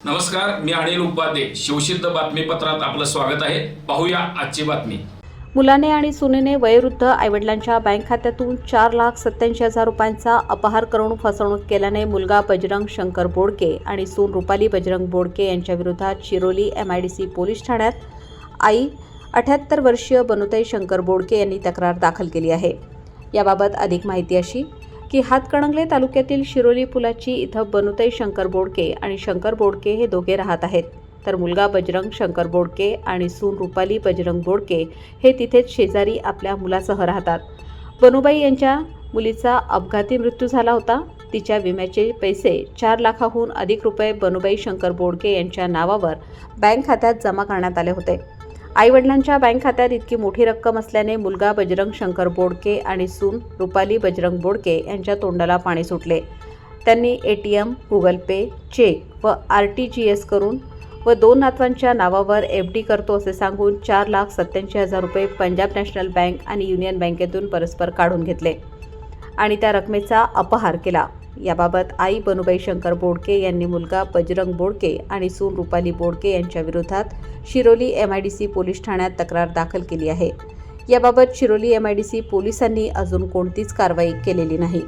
नमस्कार मी अनिल उपाध्ये. शिवसिद्ध बातमीपत्रात आपलं स्वागत आहे. पाहूया आजची बातमी. मुलाने आणि सुनेने वयोवृद्ध आईवडिलांच्या बँक खात्यातून चार लाख सत्याऐंशी हजार रुपयांचा अपहार करून फसवणूक केल्याने मुलगा बजरंग शंकर बोडके आणि सून रुपाली बजरंग बोडके यांच्या विरोधात शिरोली सी पोलीस ठाण्यात आई अठ्याहत्तर वर्षीय बनुताई शंकर बोडके यांनी तक्रार दाखल केली आहे. याबाबत अधिक माहिती अशी की हातकणंगले तालुक्यातील शिरोली पुलाची इथं बनुताई शंकर बोडके आणि शंकर बोडके हे दोघे राहत आहेत. तर मुलगा बजरंग शंकर बोडके आणि सून रुपाली बजरंग बोडके हे तिथेच शेजारी आपल्या मुलासह राहतात. बनुबाई यांच्या मुलीचा अपघाती मृत्यू झाला होता. तिच्या विम्याचे पैसे चार लाखाहून अधिक रुपये बनुबाई शंकर बोडके यांच्या नावावर बँक खात्यात जमा करण्यात आले होते. आईवडिलांच्या बँक खात्यात इतकी मोठी रक्कम असल्याने मुलगा बजरंग शंकर बोडके आणि सून रुपाली बजरंग बोडके यांच्या तोंडाला पाणी सुटले. त्यांनी A T M Google Pay cheque व आर टी जी एस करून व दोन नातवांच्या नावावर एफ डी करतो असे सांगून चार लाख सत्याऐंशी हजार रुपये पंजाब नॅशनल बँक आणि युनियन बँकेतून परस्पर काढून घेतले आणि त्या रकमेचा अपहार केला. याबाबत आई बनुबाई शंकर बोडके यांनी मुलगा बजरंग बोडके आणि सून रुपाली बोडके यांच्या विरोधात शिरोली सी पोलीस ठाण्यात तक्रार दाखल केली आहे. याबाबत Shiroli M I D C पोलिसांनी अजून कोणतीच कारवाई केलेली नाही.